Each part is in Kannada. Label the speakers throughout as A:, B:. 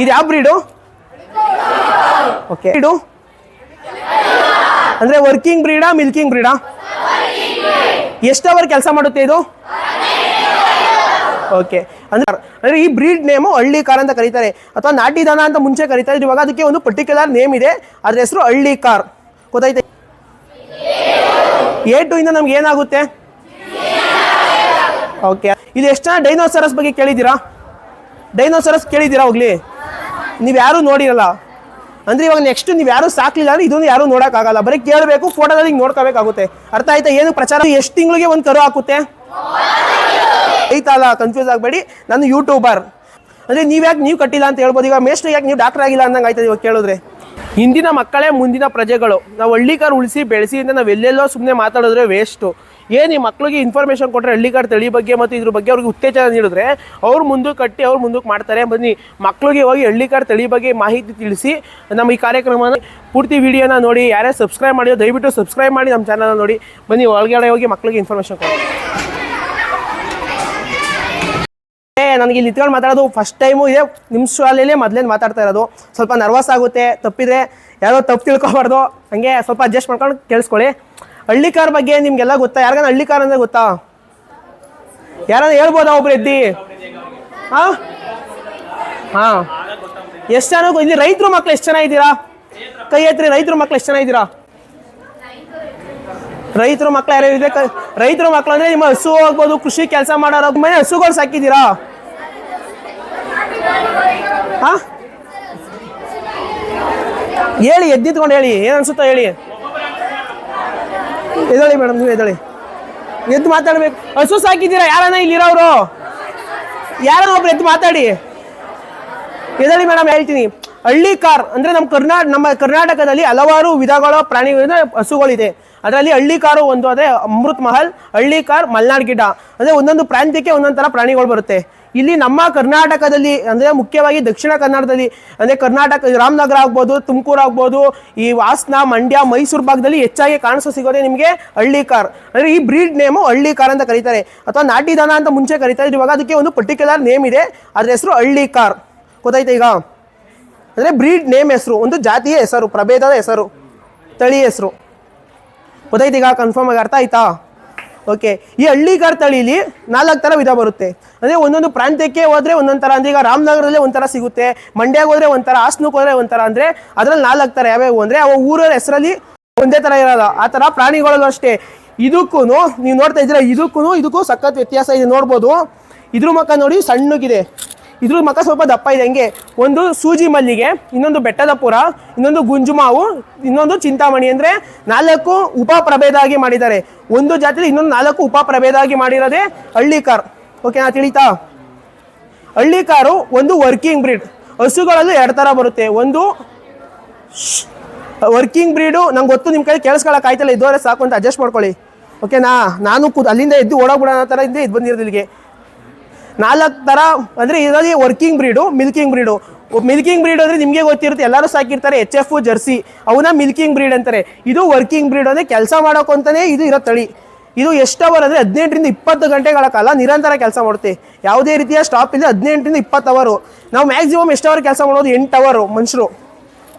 A: ಇದು ಯಾವ ಬ್ರೀಡು ಓಕೆ ಬ್ರೀಡು ಅಂದರೆ ವರ್ಕಿಂಗ್ ಬ್ರೀಡಾ ಮಿಲ್ಕಿಂಗ್ ಬ್ರೀಡಾ ಎಷ್ಟು ಅವರ್ ಕೆಲಸ ಮಾಡುತ್ತೆ ಇದು? ಓಕೆ ಅಂದ್ರೆ, ಅಂದರೆ ಈ ಬ್ರೀಡ್ ನೇಮು ಹಳ್ಳಿ ಕಾರ್ ಅಂತ ಕರೀತಾರೆ. ಅಥವಾ ನಾಟಿ ದನ ಅಂತ ಮುಂಚೆ ಕರೀತಾರೆ. ಇವಾಗ ಅದಕ್ಕೆ ಒಂದು ಪರ್ಟಿಕ್ಯುಲರ್ ನೇಮ್ ಇದೆ. ಅದ್ರ ಹೆಸರು ಹಳ್ಳಿ ಕಾರ್ ಗೊತ್ತಾಯ್ತೆ? ಎ ಟು ಇಂದ ನಮ್ಗೆ ಏನಾಗುತ್ತೆ? ಓಕೆ ಇದು ಎಷ್ಟು ಜನ ಡೈನೋಸರಸ್ ಬಗ್ಗೆ ಕೇಳಿದ್ದೀರಾ? ಡೈನೋಸರಸ್ ಕೇಳಿದ್ದೀರಾ ಹೋಗ್ಲಿ? ನೀವು ಯಾರು ನೋಡಿರಲ್ಲ. ಅಂದ್ರೆ ಇವಾಗ ನೆಕ್ಸ್ಟ್ ನೀವು ಯಾರು ಸಾಕ್ಲಿಲ್ಲ ಅಂದ್ರೆ ಇದನ್ನು ಯಾರು ನೋಡೋಕ್ಕಾಗಲ್ಲ. ಬರೀ ಕೇಳಬೇಕು ಫೋಟೋದಲ್ಲಿ ಹಿಂಗೆ ನೋಡ್ಕೋಬೇಕಾಗುತ್ತೆ. ಅರ್ಥ ಆಯ್ತಾ? ಏನು ಪ್ರಚಾರ? ಎಷ್ಟು ತಿಂಗಳಿಗೆ ಒಂದು ಕರು ಹಾಕುತ್ತೆ? ಐತಲ್ಲ ಕನ್ಫ್ಯೂಸ್ ಆಗಬೇಡಿ. ನಾನು ಯೂಟ್ಯೂಬರ್ ಅಂದರೆ ನೀವು ಯಾಕೆ ನೀವು ಕಟ್ಟಿಲ್ಲ ಅಂತ ಹೇಳ್ಬೋದು. ಈಗ ಮೇಷ್ಟ್ರು ಯಾಕೆ ನೀವು ಡಾಕ್ಟರ್ ಆಗಿಲ್ಲ ಅಂದಂಗೆ ಆಯ್ತದೆ ಇವಾಗ ಕೇಳಿದ್ರೆ. ಹಿಂದಿನ ಮಕ್ಕಳೇ, ಮುಂದಿನ ಪ್ರಜೆಗಳು. ನಾವು ಹಳ್ಳಿಕಾರ ಉಳಿಸಿ, ಬೆಳೆಸಿ ಅಂತ ನಾವು ಎಲ್ಲೆಲ್ಲೋ ಸುಮ್ಮನೆ ಮಾತಾಡಿದ್ರೆ ವೇಸ್ಟು ಏನು ಈ ಮಕ್ಳಿಗೆ ಇನ್ಫಾರ್ಮೇಷನ್ ಕೊಟ್ಟರೆ ಹಳ್ಳಿಗಾರ್ ತಳಿ ಬಗ್ಗೆ ಮತ್ತು ಇದ್ರ ಬಗ್ಗೆ ಅವ್ರಿಗೆ ಉತ್ತೇಜನ ನೀಡಿದ್ರೆ ಅವ್ರು ಮುಂದಕ್ಕೆ ಕಟ್ಟಿ ಅವ್ರು ಮುಂದಕ್ಕೆ ಮಾಡ್ತಾರೆ. ಬನ್ನಿ, ಮಕ್ಳಿಗೆ ಹೋಗಿ ಹಳ್ಳಿಕಾರ್ ತಳಿ ಬಗ್ಗೆ ಮಾಹಿತಿ ತಿಳಿಸಿ ನಮ್ಮ ಈ ಕಾರ್ಯಕ್ರಮನ ಪೂರ್ತಿ ವಿಡಿಯೋನ ನೋಡಿ. ಯಾರೇ ಸಬ್ಸ್ಕ್ರೈಬ್ ಮಾಡಿದ್ರು ದಯವಿಟ್ಟು ಸಬ್ಸ್ಕ್ರೈಬ್ ಮಾಡಿ ನಮ್ಮ ಚಾನಲ್ ನೋಡಿ. ಬನ್ನಿ, ಒಳಗಡೆ ಹೋಗಿ ಮಕ್ಳಿಗೆ ಇನ್ಫಾರ್ಮೇಷನ್ ಕೊಡಿ. ನನಗೆ ಇಲ್ಲಿ ನಿಂತ್ಕೊಂಡು ಮಾತಾಡೋದು ಫಸ್ಟ್ ಟೈಮು ಇದೆ. ನಿಮ್ಮ ಶಾಲೆಯಲ್ಲೇ ಮೊದಲೇ ಮಾತಾಡ್ತಾ ಇರೋದು. ಸ್ವಲ್ಪ ನರ್ವಸ್ ಆಗುತ್ತೆ. ತಪ್ಪಿದ್ರೆ ಯಾರೋ ತಪ್ಪು ತಿಳ್ಕೊಬಾರ್ದು. ಹಂಗೆ ಸ್ವಲ್ಪ ಅಡ್ಜಸ್ಟ್ ಮಾಡ್ಕೊಂಡು ಕೇಳಿಸ್ಕೊಳ್ಳಿ. ಹಳ್ಳಿ ಕಾರ್ ಬಗ್ಗೆ ನಿಮಗೆಲ್ಲ ಗೊತ್ತಾ? ಯಾರಿಗಾನ ಹಳ್ಳಿ ಕಾರ್ ಅಂದರೆ ಗೊತ್ತಾ? ಯಾರನ್ನ ಹೇಳ್ಬೋದಾ ಒಬ್ರು ಎದ್ದಿ? ಹಾ ಹಾ. ಎಷ್ಟು ಜನ ಇಲ್ಲಿ ರೈತರು ಮಕ್ಳು ಎಷ್ಟು ಜನ ಇದ್ದೀರಾ? ಕೈ ಎತ್ತರಿ ರೈತರು ಮಕ್ಳು ಎಷ್ಟು ಜನ ಇದ್ದೀರಾ? ರೈತರು ಮಕ್ಳು ಯಾರು ಇದೆ ರೈತರು ಮಕ್ಳು ಅಂದ್ರೆ ನಿಮ್ಮ ಹಸು ಹೋಗ್ಬೋದು, ಕೃಷಿ ಕೆಲಸ ಮಾಡೋರು. ಮನೆ ಹಸುಗಳು ಸಾಕಿದ್ದೀರಾ? ಹಾ ಹೇಳಿ ಎದ್ದಿತ್ಕೊಂಡು ಹೇಳಿ. ಏನ್ ಅನ್ಸುತ್ತೋ ಹೇಳಿ. ಎದ್ದೇಳಿ ಮೇಡಮ್, ನೀವು ಎದಳಿ. ಎದ್ದು ಮಾತಾಡ್ಬೇಕು. ಹಸು ಸಾಕಿದ್ದೀರಾ ಯಾರನ್ನ ಇಲ್ಲಿರೋರು? ಯಾರನ್ನ ಒಬ್ರು ಎದ್ದು ಮಾತಾಡಿ? ಎದಳಿ ಮೇಡಮ್, ಹೇಳ್ತೀನಿ. ಹಳ್ಳಿ ಕಾರ್, ಅಂದ್ರೆ ನಮ್ಮ ಕರ್ನಾಟ ನಮ್ಮ ಕರ್ನಾಟಕದಲ್ಲಿ ಹಲವಾರು ವಿಧಗಳ ಪ್ರಾಣಿಗಳಿಂದ ಹಸುಗಳಿದೆ. ಅದರಲ್ಲಿ ಹಳ್ಳಿ ಕಾರು ಒಂದು ಅದೇ ಅಮೃತ್ ಮಹಲ್, ಹಳ್ಳಿ ಕಾರ್ ಮಲ್ನಾಡ್ ಗಿಡ. ಅಂದ್ರೆ ಒಂದೊಂದು ಪ್ರಾಂತ್ಯಕ್ಕೆ ಒಂದೊಂದು ಥರ ಪ್ರಾಣಿಗಳು ಬರುತ್ತೆ. ಇಲ್ಲಿ ನಮ್ಮ ಕರ್ನಾಟಕದಲ್ಲಿ ಅಂದ್ರೆ ಮುಖ್ಯವಾಗಿ ದಕ್ಷಿಣ ಕನ್ನಡದಲ್ಲಿ ಅಂದ್ರೆ ಕರ್ನಾಟಕ ರಾಮನಗರ ಆಗ್ಬೋದು, ತುಮಕೂರು ಆಗ್ಬೋದು, ಈ ವಾಸ್ನ ಮಂಡ್ಯ, ಮೈಸೂರು ಭಾಗದಲ್ಲಿ ಹೆಚ್ಚಾಗಿ ಕಾಣಿಸೋ ಸಿಗೋದೆ ನಿಮಗೆ ಹಳ್ಳಿ ಕಾರ್. ಅಂದ್ರೆ ಈ ಬ್ರೀಡ್ ನೇಮು ಹಳ್ಳಿ ಕಾರ್ ಅಂತ ಕರೀತಾರೆ. ಅಥವಾ ನಾಟಿ ದನ ಅಂತ ಮುಂಚೆ ಕರೀತಾರೆ. ಇವಾಗ ಅದಕ್ಕೆ ಒಂದು ಪರ್ಟಿಕ್ಯುಲರ್ ನೇಮ್ ಇದೆ. ಅದ್ರ ಹೆಸರು ಹಳ್ಳಿ ಕಾರ್. ಗೊತ್ತಾಯ್ತಾ ಈಗ? ಅಂದರೆ ಬ್ರೀಡ್ ನೇಮ್ ಹೆಸರು, ಒಂದು ಜಾತಿಯ ಹೆಸರು, ಪ್ರಭೇದದ ಹೆಸರು, ತಳಿ ಹೆಸರು. ಗೊತ್ತಾಯ್ತು ಈಗ? ಕನ್ಫರ್ಮ್ ಆಗಿ ಅರ್ಥ ಆಯ್ತಾ? ಓಕೆ. ಈ ಹಳ್ಳಿಗಾರ್ ತಳಿಲಿ ನಾಲ್ಕು ಥರ ವಿಧ ಬರುತ್ತೆ. ಅಂದರೆ ಒಂದೊಂದು ಪ್ರಾಂತ್ಯಕ್ಕೆ ಹೋದರೆ ಒಂದೊಂದು ಥರ, ಅಂದರೆ ಈಗ ರಾಮನಗರದಲ್ಲೇ ಒಂಥರ ಸಿಗುತ್ತೆ, ಮಂಡ್ಯಾಗ ಹೋದರೆ ಒಂಥರ ಹಾಸನಕ್ಕೆ ಹೋದರೆ ಒಂಥರ ಅಂದರೆ ಅದ್ರಲ್ಲಿ ನಾಲ್ಕು ಥರ ಯಾವ್ಯಾವು ಅಂದರೆ ಅವ ಊರ ಹೆಸರಲ್ಲಿ ಒಂದೇ ಥರ ಇರೋಲ್ಲ. ಆ ಥರ ಪ್ರಾಣಿಗಳಲ್ಲೂ ಅಷ್ಟೇ. ಇದಕ್ಕೂ ನೀವು ನೋಡ್ತಾ ಇದ್ದೀರಾ ಇದಕ್ಕೂ ಇದಕ್ಕೂ ಸಖತ್ ವ್ಯತ್ಯಾಸ ಇದೆ. ನೋಡ್ಬೋದು. ಇದ್ರ ಮಕ್ಕ ನೋಡಿ ಸಣ್ಣಗಿದೆ. ಇದ್ರ ಮಕ್ಕ ಸ್ವಲ್ಪ ದಪ್ಪ ಇದೆ ಹಂಗೆ ಒಂದು ಸೂಜಿ ಮಲ್ಲಿಗೆ, ಇನ್ನೊಂದು ಬೆಟ್ಟದ ಪುರ, ಇನ್ನೊಂದು ಗುಂಜುಮಾವು ಇನ್ನೊಂದು ಚಿಂತಾಮಣಿ ಅಂದರೆ ನಾಲ್ಕು ಉಪ ಪ್ರಭೇದ ಆಗಿ ಮಾಡಿದ್ದಾರೆ. ಒಂದು ಜಾತಿಲಿ ಇನ್ನೊಂದು ನಾಲ್ಕು ಉಪ ಪ್ರಭೇದ ಆಗಿ ಮಾಡಿರೋದೇ ಹಳ್ಳಿ ಕಾರ್ ಓಕೆನಾ ತಿಳಿತಾ? ಹಳ್ಳಿ ಕಾರು ಒಂದು ವರ್ಕಿಂಗ್ ಬ್ರೀಡ್ ಹಸುಗಳಲ್ಲೂ ಎರಡು ಥರ ಬರುತ್ತೆ. ಒಂದು ವರ್ಕಿಂಗ್ ಬ್ರೀಡು ನಂಗೆ ಗೊತ್ತು ನಿಮ್ಮ ಕೈ ಕೇಳಿಸ್ಕೊಳಕ್ಕೆ ಆಯ್ತಲ್ಲ ಇದ್ದವರೆ ಸಾಕು ಅಂತ ಅಡ್ಜಸ್ಟ್ ಮಾಡ್ಕೊಳ್ಳಿ. ಓಕೆನಾ ನಾನು ಅಲ್ಲಿಂದ ಎದ್ದು ಓಡೋಗ್ಬಿಡೋಣ ಥರ ಇದ್ದೆ ಇದು ಬಂದಿರೋದು ಇಲ್ಲಿಗೆ. ನಾಲ್ಕು ಥರ ಅಂದರೆ ಇದರಲ್ಲಿ working breed milking breed milking breed ಅಂದರೆ ನಿಮಗೆ ಗೊತ್ತಿರುತ್ತೆ, ಎಲ್ಲರೂ ಸಾಕಿರ್ತಾರೆ ಎಚ್ ಎಫ್ ಜರ್ಸಿ ಅವನ್ನ ಮಿಲ್ಕಿಂಗ್ ಬ್ರೀಡ್ ಅಂತಾರೆ. ಇದು ವರ್ಕಿಂಗ್ ಬ್ರೀಡ್ ಅಂದರೆ ಕೆಲಸ ಮಾಡೋಕೆ ಅಂತಾನೆ ಇದು ಇರೋ ತಳಿ. ಇದು ಎಷ್ಟು ಅವರ್ ಅಂದರೆ ಹದಿನೆಂಟರಿಂದ ಇಪ್ಪತ್ತು ಗಂಟೆಗಳ ಕಾಲ ನಿರಂತರ ಕೆಲಸ ಮಾಡುತ್ತೆ. ಯಾವುದೇ ರೀತಿಯ ಸ್ಟಾಪ್ ಇಲ್ಲ ಹದಿನೆಂಟರಿಂದ ಇಪ್ಪತ್ತು ಅವರು ನಾವು ಮ್ಯಾಕ್ಸಿಮಮ್ ಎಷ್ಟು ಅವರ್ ಕೆಲಸ ಮಾಡೋದು? ಎಂಟು ಅವರು ಮನುಷ್ಯರು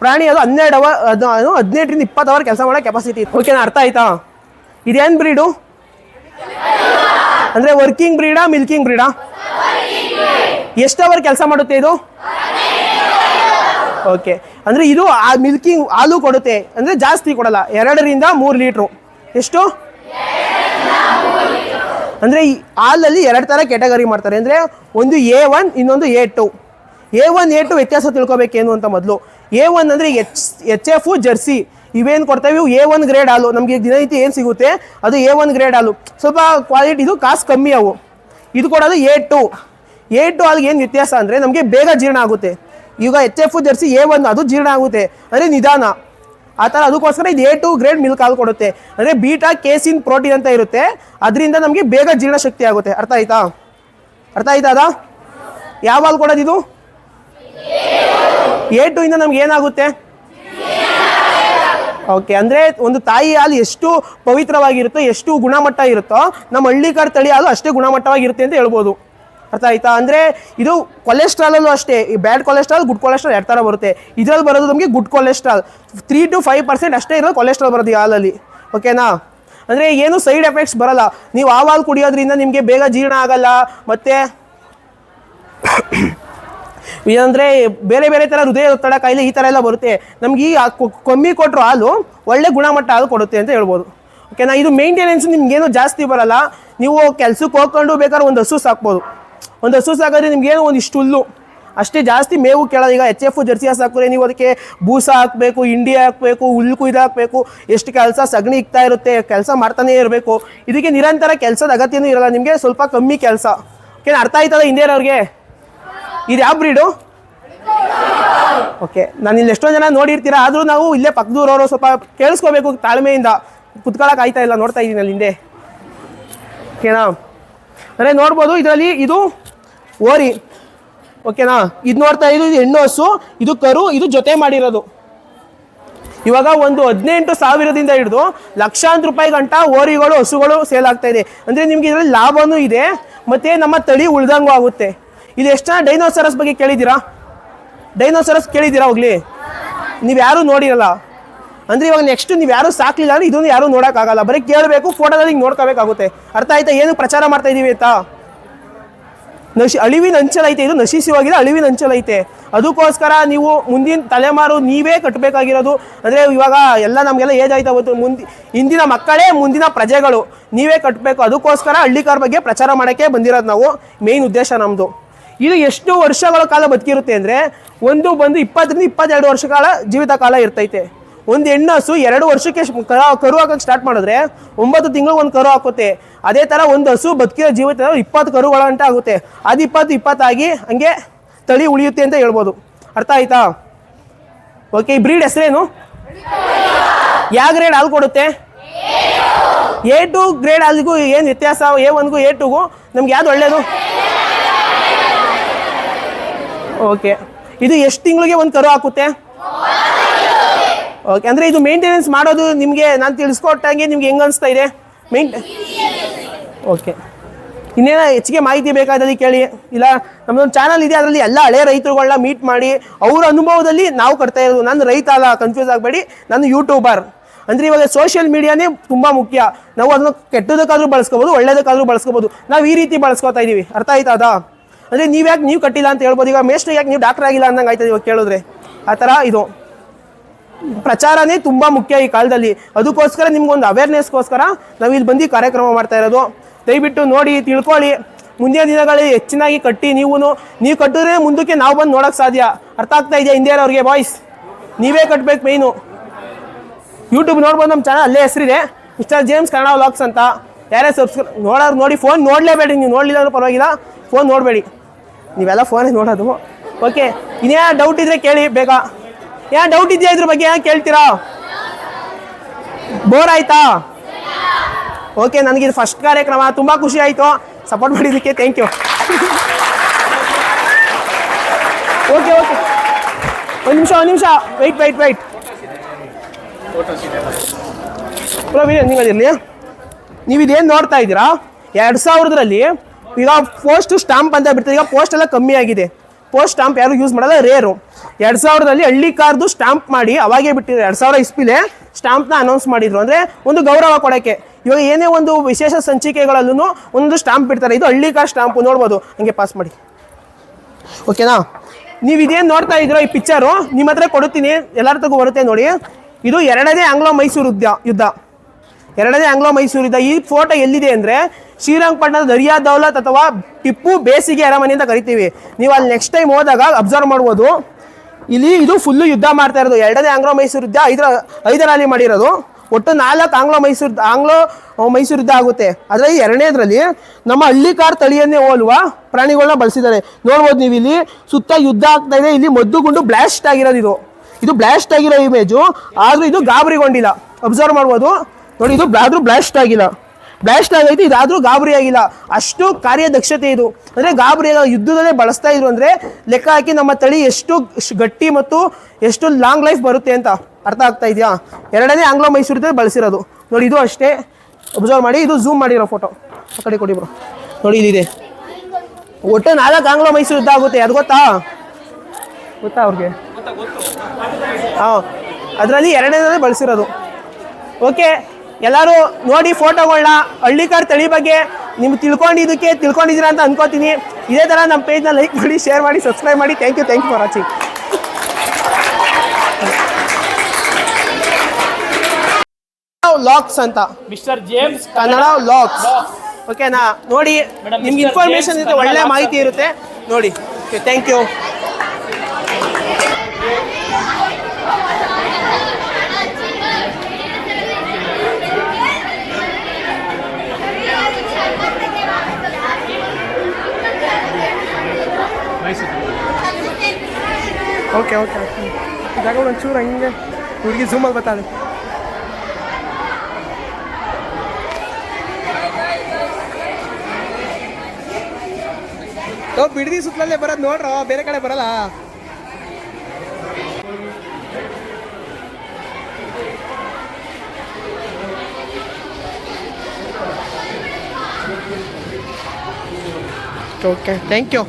A: ಪ್ರಾಣಿ ಅದು ಹನ್ನೆರಡು ಅವರ್ ಅದು ಅದು ಹದಿನೆಂಟರಿಂದ ಇಪ್ಪತ್ತು ಅವರ್ ಕೆಲಸ ಮಾಡೋ ಕೆಪಾಸಿಟಿ ಓಕೆನಾ ಅರ್ಥ ಆಯ್ತಾ? ಇದೇನು ಬ್ರೀಡು ಅಂದರೆ ವರ್ಕಿಂಗ್ ಬ್ರೀಡಾ ಮಿಲ್ಕಿಂಗ್ ಬ್ರೀಡಾ ಎಷ್ಟು ಅವರ್ ಕೆಲಸ ಮಾಡುತ್ತೆ ಇದು? ಓಕೆ. ಅಂದರೆ ಇದು ಆ ಮಿಲ್ಕಿಂಗ್ ಹಾಲು ಕೊಡುತ್ತೆ. ಅಂದರೆ ಜಾಸ್ತಿ ಕೊಡಲ್ಲ. ಎರಡರಿಂದ ಮೂರು ಲೀಟ್ರು. ಎಷ್ಟು? ಅಂದರೆ ಈ ಹಾಲಲ್ಲಿ ಎರಡು ಥರ ಕೆಟಗರಿ ಮಾಡ್ತಾರೆ. ಅಂದರೆ ಒಂದು ಎ ಒನ್, ಇನ್ನೊಂದು A two. A one, A two ವ್ಯತ್ಯಾಸ ತಿಳ್ಕೊಬೇಕೇನು ಅಂತ ಮೊದಲು. ಎ ಒನ್ ಅಂದರೆ ಎಚ್ ಎಚ್ ಎಫು, ಜರ್ಸಿ. ಇವೇನು ಕೊಡ್ತೇವೆ? ಇವು ಎ ಒನ್ ಗ್ರೇಡ್ ಹಾಲು. ನಮಗೆ ದಿನನಿತ್ಯ ಏನು ಸಿಗುತ್ತೆ? ಅದು ಎ ಒನ್ ಗ್ರೇಡ್ ಹಾಲು. ಸ್ವಲ್ಪ ಕ್ವಾಲಿಟಿ ಇದು ಕಾಸು ಕಮ್ಮಿ ಅವು. ಇದು ಕೊಡೋದು ಎ ಟು. ಎ ಟು ಆಲ್ಗೆ ಏನು ವ್ಯತ್ಯಾಸ ಅಂದರೆ ನಮಗೆ ಬೇಗ ಜೀರ್ಣ ಆಗುತ್ತೆ. ಈಗ H F Jersey A one ಅದು ಜೀರ್ಣ ಆಗುತ್ತೆ. ಅಂದರೆ ನಿಧಾನ. ಆ ಥರ ಅದಕ್ಕೋಸ್ಕರ ಇದು ಎ ಟು ಗ್ರೇಡ್ ಮಿಲ್ಕ್ ಹಾಲು ಕೊಡುತ್ತೆ. ಅಂದರೆ ಬೀಟಾ, ಕೇಸಿನ್, ಪ್ರೋಟೀನ್ ಅಂತ ಇರುತ್ತೆ. ಅದರಿಂದ ನಮಗೆ ಬೇಗ ಜೀರ್ಣ ಶಕ್ತಿ ಆಗುತ್ತೆ. ಅರ್ಥ ಆಯ್ತಾ? ಅರ್ಥ ಆಯ್ತಾ ಅದಾ? ಯಾವ ಹಾಲು ಕೊಡೋದಿದು ಎ ಟು ಇಂದ ನಮ್ಗೆ ಏನಾಗುತ್ತೆ? ಓಕೆ ಅಂದರೆ ಒಂದು ತಾಯಿ ಹಾಲು ಎಷ್ಟು ಪವಿತ್ರವಾಗಿರುತ್ತೋ, ಎಷ್ಟು ಗುಣಮಟ್ಟ ಇರುತ್ತೋ, ನಮ್ಮ ಹಳ್ಳಿಕಾರ್ ತಳಿ ಹಾಲು ಅಷ್ಟೇ ಗುಣಮಟ್ಟವಾಗಿರುತ್ತೆ ಅಂತ ಹೇಳ್ಬೋದು. ಅರ್ಥ ಆಯ್ತಾ? ಅಂದರೆ ಇದು ಕೊಲೆಸ್ಟ್ರಾಲಲ್ಲೂ ಅಷ್ಟೇ. ಈ ಬ್ಯಾಡ್ ಕೊಲೆಸ್ಟ್ರಾಲ್ ಗುಡ್ ಕೊಲೆಸ್ಟ್ರಾಲ್ ಎರಡು ಥರ ಬರುತ್ತೆ. ಇದರಲ್ಲಿ ಬರೋದು ನಮಗೆ good cholesterol three to five percent ಅಷ್ಟೇ ಇರೋದು ಕೊಲೆಸ್ಟ್ರಾಲ್ ಬರೋದು ಈ ಹಾಲಲ್ಲಿ. ಓಕೆನಾ ಅಂದರೆ ಏನು ಸೈಡ್ ಎಫೆಕ್ಟ್ಸ್ ಬರಲ್ಲ. ನೀವು ಆ ಹಾಲು ಕುಡಿಯೋದ್ರಿಂದ ನಿಮಗೆ ಬೇಗ ಜೀರ್ಣ ಆಗಲ್ಲ. ಮತ್ತು ಏನಂದರೆ ಬೇರೆ ಬೇರೆ ಥರ ಹೃದಯ ಒತ್ತಡ ಕಾಯಿಲೆ ಈ ಥರ ಎಲ್ಲ ಬರುತ್ತೆ. ನಮ್ಗೆ ಈ ಕಮ್ಮಿ ಕೊಟ್ಟರು ಹಾಲು ಒಳ್ಳೆ ಗುಣಮಟ್ಟ ಹಾಲು ಕೊಡುತ್ತೆ ಅಂತ ಹೇಳ್ಬೋದು. ಓಕೆನಾ ಇದು ಮೇಂಟೆನೆನ್ಸ್ ನಿಮ್ಗೇನು ಜಾಸ್ತಿ ಬರಲ್ಲ. ನೀವು ಕೆಲ್ಸಕ್ಕೆ ಹೋಗ್ಕೊಂಡು ಬೇಕಾದ್ರೆ ಒಂದು ಹಸು ಸಾಕ್ಬೋದು. ಒಂದು ಹಸು ಸಾಕಿದ್ರೆ ನಿಮ್ಗೇನು ಒಂದು ಇಷ್ಟು ಹುಲ್ಲು. ಅಷ್ಟೇ ಜಾಸ್ತಿ ಮೇವು ಕೇಳೋದು ಈಗ ಎಚ್ ಎಫ್ ಜರ್ಸಿ ಹಾಕೋರೆ ನೀವು ಅದಕ್ಕೆ ಬೂಸ ಹಾಕಬೇಕು ಇಂಡಿ ಹಾಕಬೇಕು ಹುಲ್ಲು ಕುಯ್ದು ಹಾಕಬೇಕು. ಎಷ್ಟು ಕೆಲಸ ಸಗಣಿ ಇಕ್ತಾ ಇರುತ್ತೆ, ಕೆಲಸ ಮಾಡ್ತಾನೆ ಇರಬೇಕು. ಇದಕ್ಕೆ ನಿರಂತರ ಕೆಲಸದ ಅಗತ್ಯನೂ ಇರಲ್ಲ. ನಿಮಗೆ ಸ್ವಲ್ಪ ಕಮ್ಮಿ ಕೆಲಸ. ಓಕೆ ಅರ್ಥ ಆಯ್ತದ ಹಿಂದೆ ಅವ್ರಿಗೆ? ಇದು ಯಾವ ಬ್ರೀಡು? ಓಕೆ ನಾನು ಇಲ್ಲಿ ಎಷ್ಟೊಂದು ಜನ ನೋಡಿರ್ತೀರ, ಆದರೂ ನಾವು ಇಲ್ಲೇ ಪಕ್ಕದೂರವರು ಸ್ವಲ್ಪ ಕೇಳಿಸ್ಕೋಬೇಕು ತಾಳ್ಮೆಯಿಂದ. ಕುತ್ಕೊಳ್ಳೋಕೆ ಆಯ್ತಾ ಇಲ್ಲ, ನೋಡ್ತಾ ಇದ್ದೀನಿ ಅಲ್ಲಿ ಹಿಂದೆ. ಓಕೆನಾ ಅಂದರೆ ನೋಡ್ಬೋದು, ಇದರಲ್ಲಿ ಇದು ಓರಿ ಓಕೆನಾ ಇದು ನೋಡ್ತಾ ಇದು ಇದು ಹೆಣ್ಣು ಹಸು, ಇದು ಕರು, ಇದು ಜೊತೆ ಮಾಡಿರೋದು. ಇವಾಗ ಒಂದು ಹದಿನೆಂಟು ಸಾವಿರದಿಂದ ಹಿಡಿದು ಲಕ್ಷಾಂತರ ರೂಪಾಯಿ ಗಂಟ ಓರಿಗಳು ಹಸುಗಳು ಸೇಲ್ ಆಗ್ತಾ ಇದೆ. ಅಂದರೆ ನಿಮ್ಗೆ ಇದರಲ್ಲಿ ಲಾಭವೂ ಇದೆ, ಮತ್ತು ನಮ್ಮ ತಳಿ ಉಳ್ದಂಗೂ ಆಗುತ್ತೆ. ಇದು ಎಷ್ಟು ಜನ ಡೈನೋಸರಸ್ ಬಗ್ಗೆ ಕೇಳಿದ್ದೀರಾ? ಡೈನೋಸರಸ್ ಕೇಳಿದ್ದೀರಾ ಹೋಗ್ಲಿ? ನೀವು ಯಾರೂ ನೋಡಿರಲ್ಲ. ಅಂದರೆ ಇವಾಗ ನೆಕ್ಸ್ಟ್ ನೀವು ಯಾರೂ ಸಾಕ್ಲಿಲ್ಲ ಅಂದ್ರೆ ಇದನ್ನು ಯಾರೂ ನೋಡೋಕ್ಕಾಗಲ್ಲ. ಬರೀ ಕೇಳಬೇಕು ಫೋಟೋದಲ್ಲಿ ಹಿಂಗೆ ನೋಡ್ಕೋಬೇಕಾಗುತ್ತೆ. ಅರ್ಥ ಆಯ್ತಾ? ಏನು ಪ್ರಚಾರ ಮಾಡ್ತಾ ಇದ್ದೀವಿ ಆಯ್ತಾ ನಶಿ ಅಳಿವಿನ ಅಂಚಲೈತೆ, ಇದು ನಶಿಸಿ ಹೋಗಿದೆ ಅಳಿವಿನ ಅಂಚಲೈತೆ. ಅದಕ್ಕೋಸ್ಕರ ನೀವು ಮುಂದಿನ ತಲೆಮಾರು ನೀವೇ ಕಟ್ಟಬೇಕಾಗಿರೋದು. ಅಂದರೆ ಇವಾಗ ಎಲ್ಲ ನಮಗೆಲ್ಲ ಏಜ್ ಆಯ್ತಾ ಗೊತ್ತು, ಮುಂದೆ ಇಂದಿನ ಮಕ್ಕಳೇ ಮುಂದಿನ ಪ್ರಜೆಗಳು. ನೀವೇ ಕಟ್ಟಬೇಕು, ಅದಕ್ಕೋಸ್ಕರ ಹಳ್ಳಿಕಾರ ಬಗ್ಗೆ ಪ್ರಚಾರ ಮಾಡೋಕ್ಕೆ ಬಂದಿರೋದು ನಾವು. ಮೇಯ್ನ್ ಉದ್ದೇಶ ನಮ್ಮದು ಇದು ಎಷ್ಟು ವರ್ಷಗಳ ಕಾಲ ಬದುಕಿರುತ್ತೆ ಅಂದರೆ, ಒಂದು ಬಂದು ಇಪ್ಪತ್ತರಿಂದ ಇಪ್ಪತ್ತೆರಡು ವರ್ಷ ಕಾಲ ಜೀವಿತ ಕಾಲ ಇರ್ತೈತೆ. ಒಂದು ಹೆಣ್ಣು ಹಸು ಎರಡು ವರ್ಷಕ್ಕೆ ಕರ- ಕರು ಹಾಕೋಕೆ ಸ್ಟಾರ್ಟ್ ಮಾಡಿದ್ರೆ ಒಂಬತ್ತು ತಿಂಗಳು ಒಂದು ಕರು ಹಾಕುತ್ತೆ. ಅದೇ ಥರ ಒಂದು ಹಸು ಬದುಕಿರೋ ಜೀವಿತ ಇಪ್ಪತ್ತು ಕರುಗಳ ಅಂತ ಆಗುತ್ತೆ. ಅದು ಇಪ್ಪತ್ತು ಇಪ್ಪತ್ತಾಗಿ ಹಂಗೆ ತಳಿ ಉಳಿಯುತ್ತೆ ಅಂತ ಹೇಳ್ಬೋದು. ಅರ್ಥ ಆಯ್ತಾ? ಓಕೆ ಈ ಬ್ರೀಡ್ ಹೆಸರೇನು? ಯಾವ ಗ್ರೇಡ್ ಹಾಲು ಕೊಡುತ್ತೆ? ಎ ಟು ಗ್ರೇಡ್ ಹಾಲಿಗೂ ಏನು ವ್ಯತ್ಯಾಸ? ಎ ಒನ್ಗೂ ಎ ಟುಗೂ ನಮ್ಗೆ ಯಾವ್ದು ಒಳ್ಳೇದು? ಓಕೆ ಇದು ಎಷ್ಟು ತಿಂಗಳಿಗೆ ಒಂದು ಕರು ಹಾಕುತ್ತೆ? ಓಕೆ ಅಂದರೆ ಇದು ಮೇಂಟೆನೆನ್ಸ್ ಮಾಡೋದು ನಿಮಗೆ ನಾನು ತಿಳಿಸ್ಕೊಟ್ಟಂಗೆ ನಿಮ್ಗೆ ಹೆಂಗೆ ಅನಿಸ್ತಾ ಇದೆ? ಮೇಂಟ್ ಓಕೆ ಇನ್ನೇನೋ ಹೆಚ್ಚಿಗೆ ಮಾಹಿತಿ ಬೇಕಾದಲ್ಲಿ ಕೇಳಿ. ಇಲ್ಲ ನಮ್ಮದೊಂದು ಚಾನಲ್ ಇದೆ, ಅದರಲ್ಲಿ ಎಲ್ಲ ಹಳೆ ರೈತರುಗಳನ್ನ ಮೀಟ್ ಮಾಡಿ, ಅವರ ಅನುಭವದಲ್ಲಿ ನಾವು ಕಟ್ತಾ ಇರೋದು. ನಾನು ರೈತ ಅಲ್ಲ ಕನ್ಫ್ಯೂಸ್ ಆಗಬೇಡಿ. ನಾನು ಯೂಟ್ಯೂಬರ್ ಅಂದರೆ ಇವಾಗ ಸೋಷಿಯಲ್ ಮೀಡಿಯಾನೇ ತುಂಬ ಮುಖ್ಯ. ನಾವು ಅದನ್ನು ಕೆಟ್ಟದಕ್ಕಾದ್ರೂ ಬಳಸ್ಕೋಬೋದು, ಒಳ್ಳೇದಕ್ಕಾದ್ರೂ ಬಳಸ್ಕೋಬೋದು. ನಾವು ಈ ರೀತಿ ಬಳಸ್ಕೊತಾ ಇದ್ದೀವಿ ಅರ್ಥ ಆಯ್ತಾ ಅದಾ? ಅಂದರೆ ನೀವು ಯಾಕೆ ನೀವು ಕಟ್ಟಿಲ್ಲ ಅಂತ ಹೇಳ್ಬೋದು. ಈಗ ಮೇಷ್ಟ್ರು ಯಾಕೆ ನೀವು ಡಾಕ್ಟರ್ ಆಗಿಲ್ಲ ಅನ್ನಂಗೆ ಆಯ್ತದೆ ಇವಾಗ ಕೇಳಿದ್ರೆ? ಆ ಥರ ಇದು. ಪ್ರಚಾರನೇ ತುಂಬ ಮುಖ್ಯ ಈ ಕಾಲದಲ್ಲಿ. ಅದಕ್ಕೋಸ್ಕರ ನಿಮ್ಗೊಂದು ಅವೇರ್ನೆಸ್ಗೋಸ್ಕರ ನಾವು ಇಲ್ಲಿ ಬಂದು ಕಾರ್ಯಕ್ರಮ ಮಾಡ್ತಾ ಇರೋದು. ದಯವಿಟ್ಟು ನೋಡಿ, ತಿಳ್ಕೊಳ್ಳಿ. ಮುಂದಿನ ದಿನಗಳಲ್ಲಿ ಹೆಚ್ಚಿನಾಗಿ ಕಟ್ಟಿ ನೀವು ನೀವು ಕಟ್ಟಿದ್ರೆ ಮುಂದಕ್ಕೆ ನಾವು ಬಂದು ನೋಡೋಕೆ ಸಾಧ್ಯ. ಅರ್ಥ ಆಗ್ತಾ ಇದೆಯಾ ಹಿಂದಿಯವ್ರಿಗೆ ಬಾಯ್ಸ್ ನೀವೇ ಕಟ್ಟಬೇಕು ಮೈನು ಯೂಟ್ಯೂಬ್ ನೋಡ್ಬೋದು ನಮ್ಮ ಚಾನಲ್ ಅಲ್ಲೇ ಹೆಸರಿದೆ. ಮಿಸ್ಟರ್ ಜೇಮ್ಸ್ ಕನ್ನಡ ವ್ಲಾಗ್ಸ್ ಅಂತ. ಯಾರೇ ಸಬ್ಸ್ಕ್ರೈಬ್ ನೋಡೋರು ನೋಡಿ ಫೋನ್ ನೋಡಲೇಬೇಡಿ. ನೀವು ನೋಡಲಿಲ್ಲ ಅಂದ್ರೆ ಪರವಾಗಿಲ್ಲ. ಫೋನ್ ನೋಡಬೇಡಿ. ನೀವೆಲ್ಲ ಫೋನೇ ನೋಡೋದು. ಓಕೆ ಇನ್ನೇ ಡೌಟ್ ಇದ್ರೆ ಕೇಳಿ, ಬೇಗ. ಏನು ಡೌಟ್ ಇದೆಯಾ ಇದ್ರ ಬಗ್ಗೆ ಏನು ಕೇಳ್ತೀರಾ? ಬೋರ್ ಆಯ್ತಾ? ಓಕೆ ನನಗೆ ಇದು ಫಸ್ಟ್ ಕಾರ್ಯಕ್ರಮ, ತುಂಬ ಖುಷಿ ಆಯಿತು. ಸಪೋರ್ಟ್ ಮಾಡಿದ್ದಕ್ಕೆ ಥ್ಯಾಂಕ್ ಯು ಓಕೆ ಓಕೆ ಒಂದು ನಿಮಿಷ ಒಂದು ನಿಮಿಷ. ವೈಟ್ ವೈಟ್ ವೈಟ್ ನೀವು ನೀವು ಇದೇನು ನೋಡ್ತಾ ಇದ್ದೀರಾ? ಎರಡು ಸಾವಿರದಲ್ಲಿ ಈಗ ಪೋಸ್ಟ್ ಸ್ಟಾಂಪ್ ಅಂತ ಬಿಡ್ತಾರೆ ಈಗ ಪೋಸ್ಟ್ ಎಲ್ಲ ಕಮ್ಮಿ ಆಗಿದೆ. ಪೋಸ್ಟ್ ಸ್ಟಾಂಪ್ ಯಾರು ಯೂಸ್ ಮಾಡಲ್ಲ ರೇರು ಎರಡು ಸಾವಿರದಲ್ಲಿ ಹಳ್ಳಿ ಕಾರ್ದು ಸ್ಟಾಂಪ್ ಮಾಡಿ ಅವಾಗೇ ಬಿಟ್ಟಿದ್ರು. ಎರಡು ಸಾವಿರ ಇಸ್ಪಿಲೆ ಸ್ಟಾಂಪ್ನ ಅನೌನ್ಸ್ ಮಾಡಿದ್ರು. ಅಂದರೆ ಒಂದು ಗೌರವ ಕೊಡೋಕ್ಕೆ. ಇವಾಗ ಏನೇ ಒಂದು ವಿಶೇಷ ಸಂಚಿಕೆಗಳಲ್ಲೂ ಒಂದು ಸ್ಟಾಂಪ್ ಬಿಡ್ತಾರೆ. ಇದು ಹಳ್ಳಿ ಕಾರ್ ಸ್ಟಾಂಪು, ನೋಡ್ಬೋದು. ಹಂಗೆ ಪಾಸ್ ಮಾಡಿ. ಓಕೆನಾ ನೀವು ಇದೇನು ನೋಡ್ತಾ ಇದ್ದೀರೋ ಈ ಪಿಕ್ಚರು ನಿಮ್ಮ ಹತ್ರ ಕೊಡುತ್ತೀನಿ. ಎಲ್ಲರ ಬರುತ್ತೆ ನೋಡಿ. ಇದು ಎರಡನೇ ಆಂಗ್ಲೋ ಮೈಸೂರು ಯುದ್ಧ ಯುದ್ಧ. ಎರಡನೇ ಆಂಗ್ಲೋ ಮೈಸೂರು ಯುದ್ಧ ಈ ಫೋಟೋ ಎಲ್ಲಿದೆ ಅಂದರೆ ಶ್ರೀರಂಗಪಟ್ಟಣದ ದರಿಯಾ ದೌಲತ್ ಅಥವಾ ಟಿಪ್ಪು ಬೇಸಿಗೆ ಅರಮನೆ ಅಂತ ಕರಿತೀವಿ. ನೀವು ಅಲ್ಲಿ ನೆಕ್ಸ್ಟ್ ಟೈಮ್ ಹೋದಾಗ ಅಬ್ಸರ್ವ್ ಮಾಡ್ಬೋದು. ಇಲ್ಲಿ ಇದು ಫುಲ್ಲು ಯುದ್ಧ ಮಾಡ್ತಾ ಇರೋದು. ಎರಡನೇ ಆಂಗ್ಲೋ ಮೈಸೂರು ಯುದ್ಧ ಐದರ ಐದರಲ್ಲಿ ಮಾಡಿರೋದು. ಒಟ್ಟು ನಾಲ್ಕು ಆಂಗ್ಲೋ ಮೈಸೂರು ಆಂಗ್ಲೋ ಮೈಸೂರು ಯುದ್ಧ ಆಗುತ್ತೆ ಅದರಲ್ಲಿ ಎರಡನೇದ್ರಲ್ಲಿ ನಮ್ಮ ಹಳ್ಳಿಕಾರ್ ತಳಿಯನ್ನೇ ಹೋಲುವ ಪ್ರಾಣಿಗಳನ್ನ ಬಳಸಿದ್ದಾರೆ. ನೋಡ್ಬೋದು ನೀವು ಇಲ್ಲಿ ಸುತ್ತ ಯುದ್ಧ ಆಗ್ತಾ ಇದೆ. ಇಲ್ಲಿ ಮದ್ದುಗುಂಡು ಬ್ಲಾಸ್ಟ್ ಆಗಿರೋದು ಇದು. ಇದು ಬ್ಲಾಸ್ಟ್ ಆಗಿರೋ ಇಮೇಜು ಆದರೂ ಇದು ಗಾಬರಿಗೊಂಡಿಲ್ಲ. ಅಬ್ಸರ್ವ್ ಮಾಡ್ಬೋದು. ನೋಡಿ, ಇದು ಆದರೂ ಬ್ಲಾಸ್ಟ್ ಆಗಿಲ್ಲ. ಬ್ಲಾಸ್ಟ್ ಆಗೈತೆ, ಇದಾದರೂ ಗಾಬರಿ ಆಗಿಲ್ಲ. ಅಷ್ಟು ಕಾರ್ಯದಕ್ಷತೆ ಇದು. ಅಂದರೆ ಗಾಬರಿ ಯುದ್ಧದಲ್ಲೇ ಬಳಸ್ತಾ ಇದ್ರು ಅಂದರೆ ಲೆಕ್ಕ ಹಾಕಿ ನಮ್ಮ ತಳಿ ಎಷ್ಟು ಗಟ್ಟಿ ಮತ್ತು ಎಷ್ಟು ಲಾಂಗ್ ಲೈಫ್ ಬರುತ್ತೆ ಅಂತ ಅರ್ಥ ಆಗ್ತಾ ಇದೆಯಾ? ಎರಡನೇ ಆಂಗ್ಲೋ ಮೈಸೂರು ಬಳಸಿರೋದು. ನೋಡಿ, ಇದು ಅಷ್ಟೇ. ಅಬ್ಸರ್ವ್ ಮಾಡಿ, ಇದು ಝೂಮ್ ಮಾಡಿರೋ ಫೋಟೋ ಆ ಕಡೆ ಕೊಡಿ ಬ್ರೋ ನೋಡಿ ಇದಿದೆ ಒಟ್ಟು ನಾಲ್ಕು ಆಂಗ್ಲ ಮೈಸೂರು ಯುದ್ಧ ಆಗುತ್ತೆ. ಅದು ಗೊತ್ತಾ? ಗೊತ್ತಾ ಅವ್ರಿಗೆ? ಹಾಂ ಅದರಲ್ಲಿ ಎರಡನೇ ಬಳಸಿರೋದು. ಓಕೆ ಎಲ್ಲರೂ ನೋಡಿ ಫೋಟೋಗಳನ್ನ ಹಳ್ಳಿಕಾರ್ ತಳಿ ಬಗ್ಗೆ ನಿಮ್ಗೆ ತಿಳ್ಕೊಂಡಿದ್ದಕ್ಕೆ ತಿಳ್ಕೊಂಡಿದ್ದೀರಾ ಅಂತ ಅನ್ಕೋತೀನಿ. ಇದೇ ಥರ ನಮ್ಮ ಪೇಜ್ನ ಲೈಕ್ ಮಾಡಿ ಶೇರ್ ಮಾಡಿ ಸಬ್ಸ್ಕ್ರೈಬ್ ಮಾಡಿ. Thank you thank you for watching LOX ಅಂತ.
B: ಮಿಸ್ಟರ್ ಜೇಮ್ಸ್
A: ಕನ್ನಡ ಲಾಕ್ಸ್ ಓಕೆನಾ ನೋಡಿ ನಿಮ್ಗೆ. ಇನ್ಫಾರ್ಮೇಶನ್
B: James
A: ಇರುತ್ತೆ ಒಳ್ಳೆ ಮಾಹಿತಿ ಇರುತ್ತೆ. ನೋಡಿ ಥ್ಯಾಂಕ್ ಯು ಓಕೆ ಓಕೆ ಜಾಗ ಒಂಚೂರು ಹಂಗೆ. ಹುಡುಗಿ ಝೂಮಲ್ಲಿ ಬರ್ತಾಳೆ. ಓ, ಬಿಡದಿ ಸುತ್ತಲಲ್ಲೇ ಬರೋದು ನೋಡ್ರ, ಬೇರೆ ಕಡೆ ಬರಲ್ಲ. Okay thank you